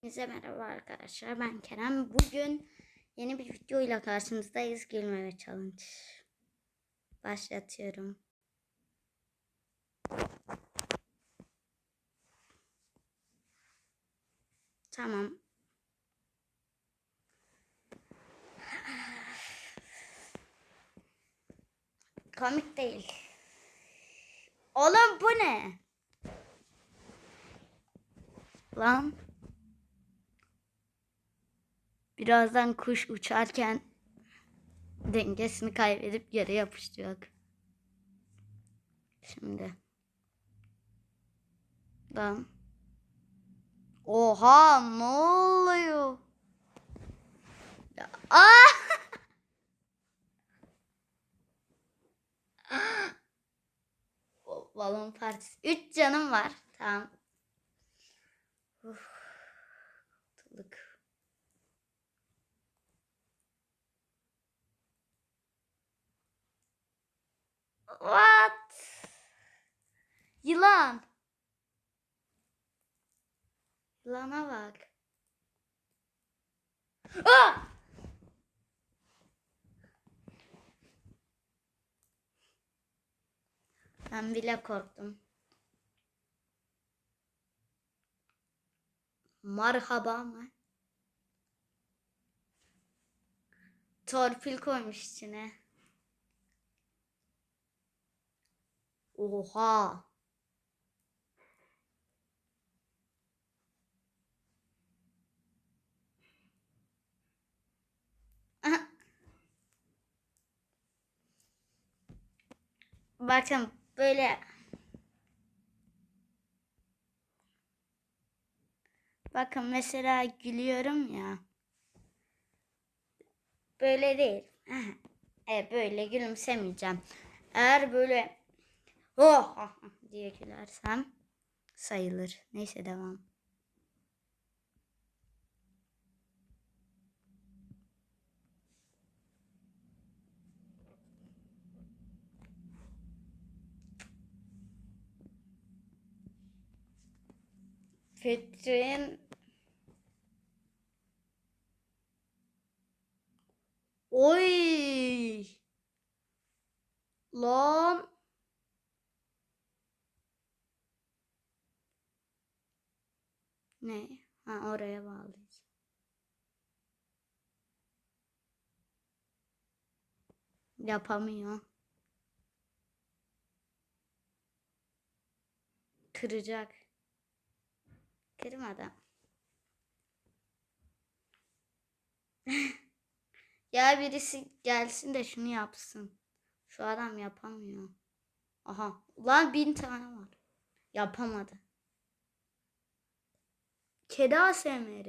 Hepinize merhaba arkadaşlar. Ben Kerem. Bugün yeni bir video ile karşınızdayız. Gülmeme challenge. Başlatıyorum. Tamam. Komik değil. Oğlum bu ne? Lan. Birazdan kuş uçarken dengesini kaybedip yere yapışacak. Şimdi. Lan. Oha ne oluyor? O Balon partisi. Üç canım var. Tamam. Uf. What? Yılan. Yılana bak. Ah! Ben bile korktum. Merhaba mı? Torpil koymuş içine. Oha. Bakın böyle Bakın mesela gülüyorum ya. Böyle değil. Evet böyle gülümsemeyeceğim. Eğer böyle oh diye gülersem sayılır. Neyse devam. Fetrin Oy! Lan! Ne? Ha oraya bağlayacağız. Yapamıyor. Kıracak. Kırmadan. ya birisi gelsin de şunu yapsın. Şu adam yapamıyor. Aha. Ulan bin tane var. Yapamadı. Kedi ASMR.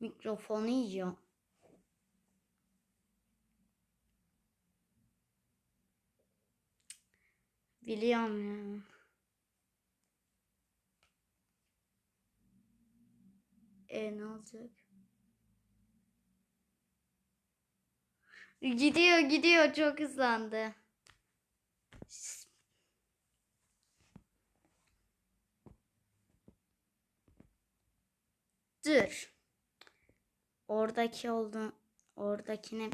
Mikrofonu yiyor. Biliyorum ya. E ne olacak? Gidiyor gidiyor çok hızlandı. Dur. Oradaki oldu. Oradakini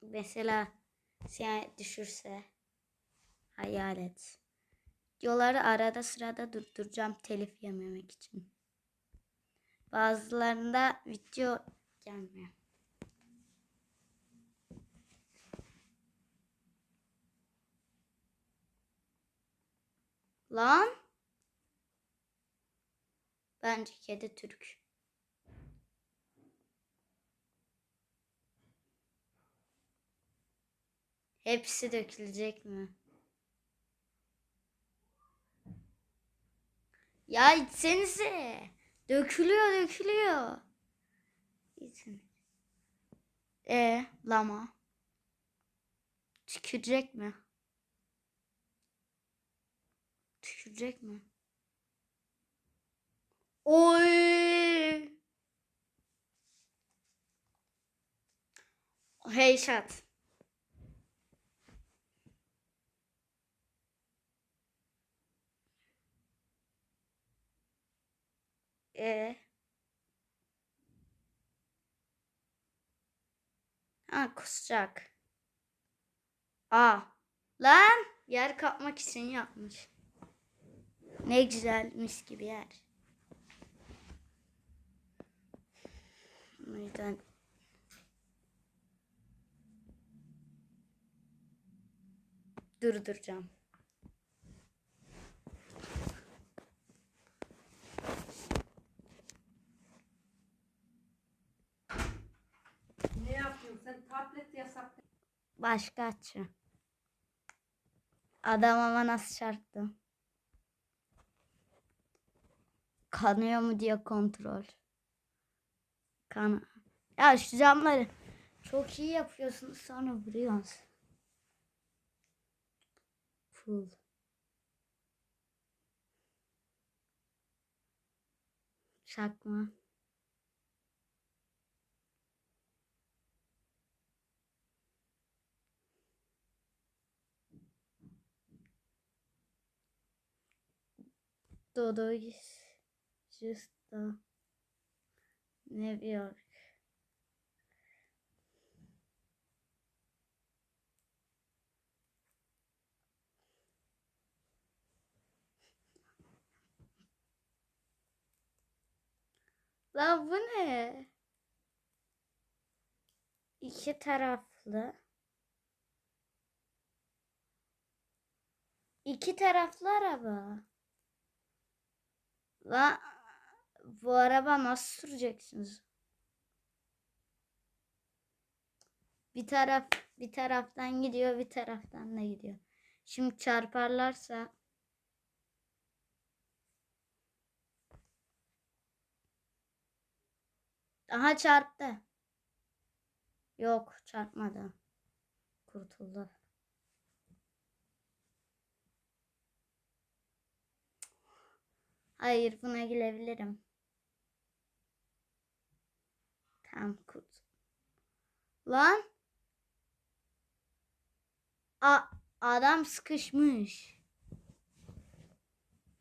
mesela siyah düşürse hayal et. Yolları arada sırada durduracağım telif yememek için. Bazılarında video gelmiyor. Lan. Bence kedi Türk. Hepsi dökülecek mi? Ya içsenize. Dökülüyor dökülüyor. İçin. E lama. Tükürecek mi? Tükürecek mi? Oy! Headshot. Ee, ha kusacak. Aa. Lan yer kapmak için yapmış. Ne güzel mis gibi yer. O yüzden durduracağım. Sen? Tablet yasak. Başka açı. Adam ama nasıl çarptı? Kanıyor mu diye kontrol. Kan. Ya şu camları çok iyi yapıyorsunuz sonra vuruyorsunuz. Full. Çakma. Dodo is just a New York. La bu ne? İki taraflı. İki taraflı araba. La bu araba nasıl süreceksiniz? Bir taraf bir taraftan gidiyor, bir taraftan da gidiyor. Şimdi çarparlarsa Aha çarptı. Yok, çarpmadı. Kurtuldu. Hayır buna gülebilirim. Tamam kurt. Lan. A adam sıkışmış.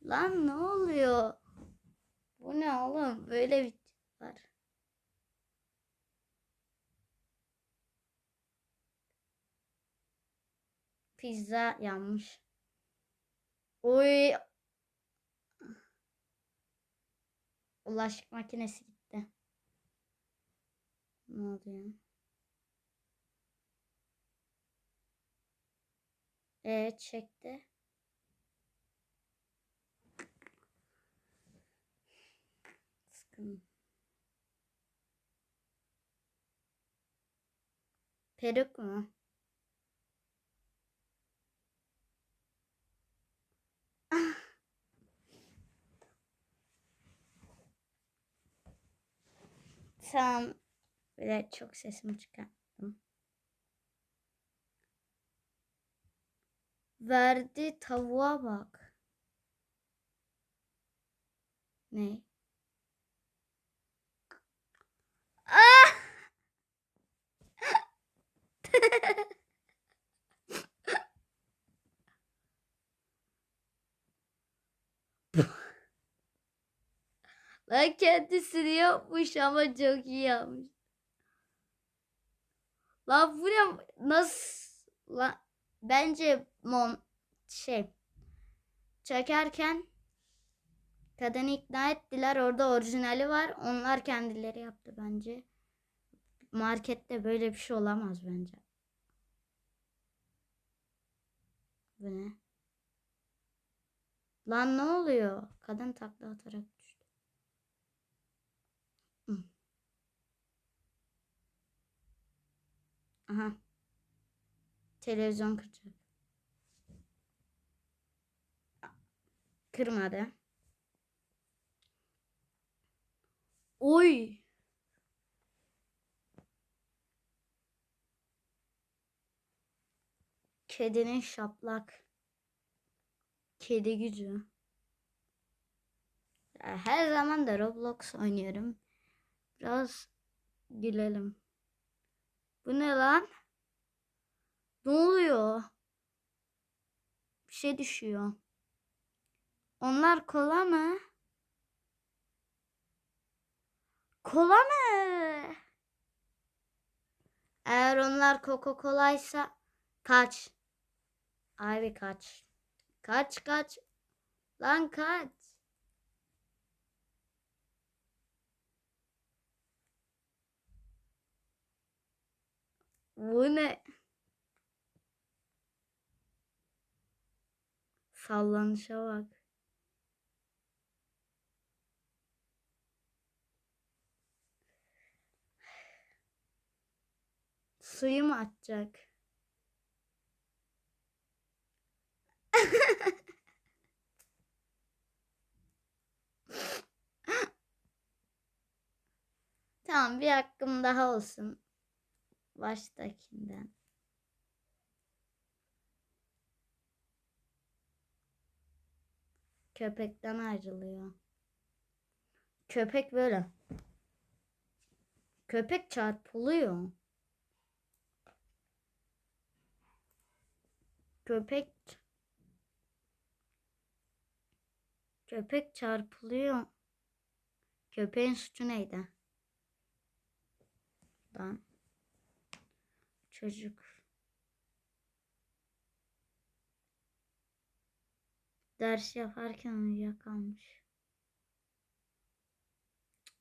Lan ne oluyor? Bu ne oğlum? Böyle bir var. Pizza yanmış. Oy Bulaşık makinesi gitti. Ne oluyor? Evet çekti. Sıkın. Peruk mu? Tamam. Böyle çok sesimi çıkarttım. Verdi tavuğa bak. Ne? Ah! Lan kendisini yapmış ama çok iyi yapmış. Lan bu ne? Nasıl? Lan bence mon şey çekerken kadını ikna ettiler. Orada orijinali var. Onlar kendileri yaptı bence. Markette böyle bir şey olamaz bence. Bu ne? Lan ne oluyor? Kadın takla atarak Aha. Televizyon kıracak. Kırmadı. Oy. Kedinin şaplak. Kedi gücü. Her zaman da Roblox oynuyorum. Biraz gülelim. Bu ne lan? Ne oluyor? Bir şey düşüyor. Onlar kola mı? Kola mı? Eğer onlar Coca-Cola'ysa kaç. Abi kaç. Kaç kaç. Lan kaç. Bu ne? Sallanışa bak. Suyu mu atacak? Tamam bir hakkım daha olsun. Baştakinden. Köpekten ayrılıyor. Köpek böyle. Köpek çarpılıyor. Köpek Köpek çarpılıyor. Köpeğin suçu neydi? Lan. Çocuk. Ders yaparken uyuyakalmış.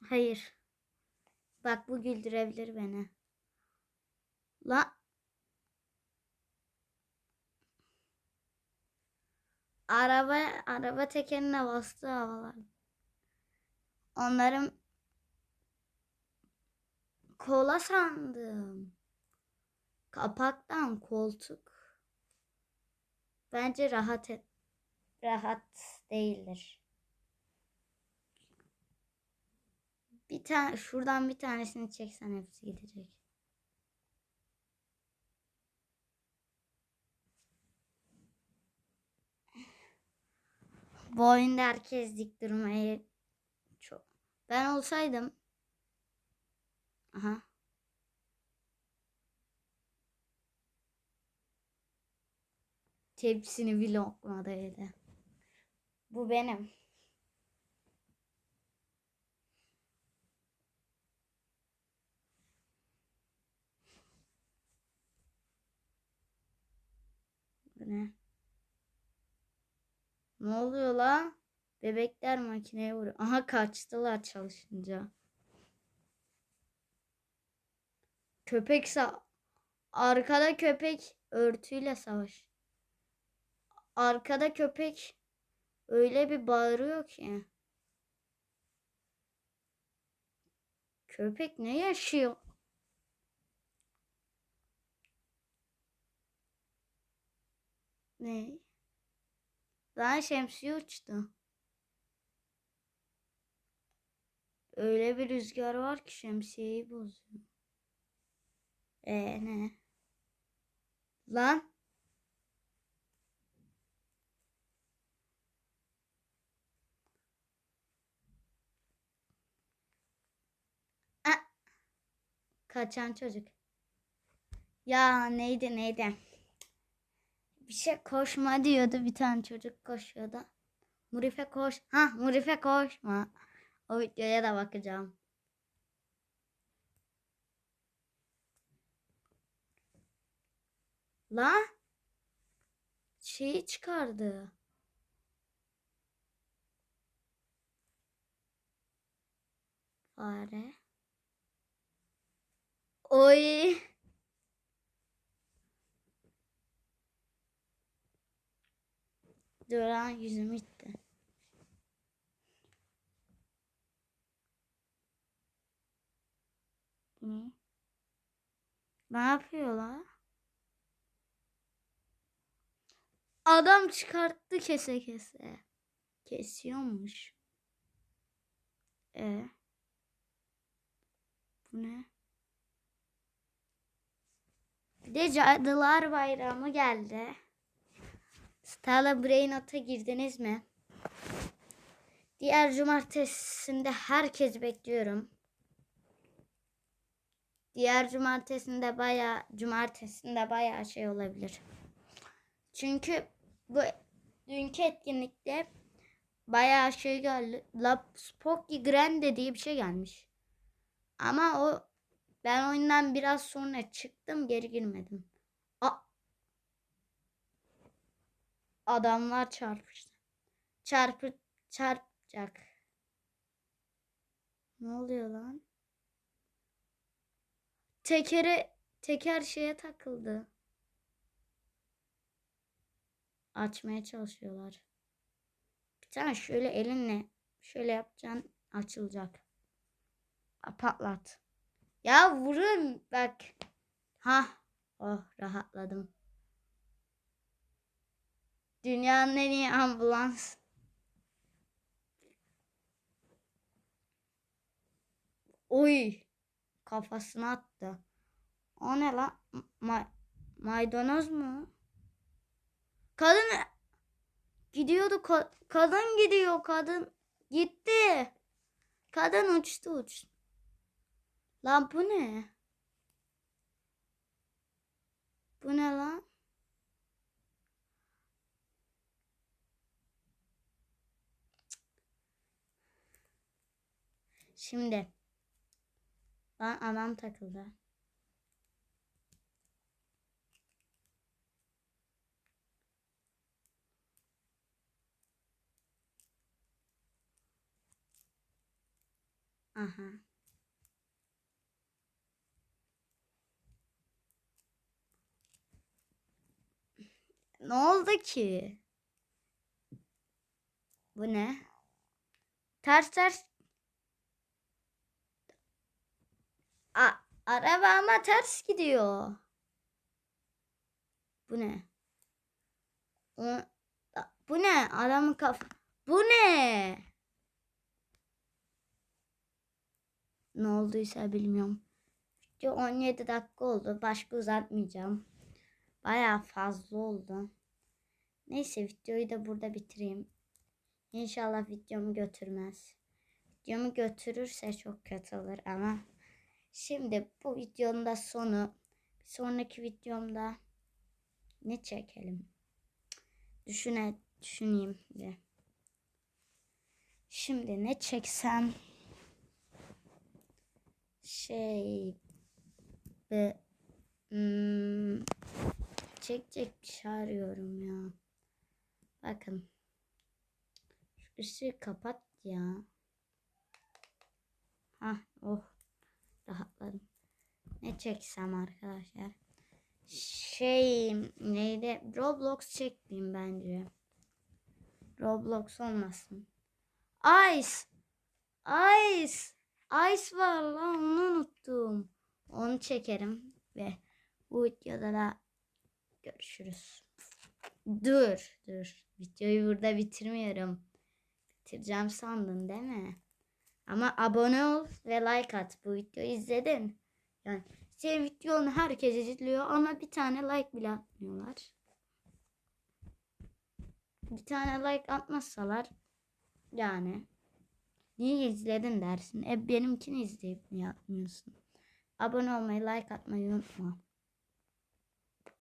Hayır. Bak bu güldürebilir beni. La. Araba araba tekerine bastı havalar. Onların kola sandım. Kapaktan koltuk. Bence rahat. Rahat değildir. Bir tane şuradan bir tanesini çeksen hepsi gidecek. Bu oyunda herkes dik durmayı çok. Ben olsaydım Aha. Tepsini bir lokmada yedi. Bu benim. Ne? Ne oluyor la? Bebekler makineye vuruyor. Aha kaçtılar çalışınca. Köpekse arkada köpek örtüyle savaş. Arkada köpek öyle bir bağırıyor ki. Köpek ne yaşıyor? Ne? Lan şemsiye uçtu. Öyle bir rüzgar var ki şemsiyeyi bozuyor. Ee ne? Lan. Kaçan çocuk. Ya neydi neydi? Bir şey koşma diyordu bir tane çocuk koşuyordu. Murife koş. Ha Murife koşma. O videoya da bakacağım. La şeyi çıkardı. Fare. Oy. Duran yüzüm gitti. Ne? Ne yapıyorlar? Adam çıkarttı kese kese. Kesiyormuş. E. Bu ne? Bir de Cadılar Bayramı geldi. Stella Brainot'a girdiniz mi? Diğer cumartesinde herkes bekliyorum. Diğer cumartesinde baya cumartesinde baya şey olabilir. Çünkü bu dünkü etkinlikte bayağı şey geldi. La Spooky Grande diye bir şey gelmiş. Ama o Ben oyundan biraz sonra çıktım geri girmedim. A Adamlar çarpıştı. Çarpı çarpacak. Ne oluyor lan? Tekere teker şeye takıldı. Açmaya çalışıyorlar. Bir tane şöyle elinle şöyle yapacaksın açılacak. Patlat. Ya vurun bak. Ha. Oh rahatladım. Dünyanın en iyi ambulans. Oy. Kafasına attı. O ne lan? Ma- maydanoz mu? Kadın gidiyordu. ka- kadın gidiyor. Kadın gitti. Kadın uçtu uçtu. Lan bu ne? Bu ne lan? Şimdi. Lan adam takıldı. Aha. Ne oldu ki? Bu ne? Ters ters. A araba ama ters gidiyor. Bu ne? Bu ne? Adamın kaf. Bu ne? Ne olduysa bilmiyorum. Video 17 dakika oldu. Başka uzatmayacağım. Bayağı fazla oldu. Neyse videoyu da burada bitireyim. İnşallah videomu götürmez. Videomu götürürse çok kötü olur ama şimdi bu videonun da sonu. Bir sonraki videomda ne çekelim? Düşüne, düşüneyim bir. Şimdi ne çeksem? Şey bir hmm, çekecek bir şey ya. Bakın. Şu ışığı kapat ya. Hah oh. Rahatladım. Ne çeksem arkadaşlar? Şey neydi? Roblox çekmeyeyim bence. Roblox olmasın. Ice. Ice. Ice var lan onu unuttum. Onu çekerim ve bu videoda da görüşürüz. Dur dur. Videoyu burada bitirmiyorum. Bitireceğim sandın değil mi? Ama abone ol ve like at. Bu videoyu izledin. Yani senin videonu herkes izliyor ama bir tane like bile atmıyorlar. Bir tane like atmazsalar yani niye izledin dersin. E benimkini izleyip niye atmıyorsun? Abone olmayı, like atmayı unutma.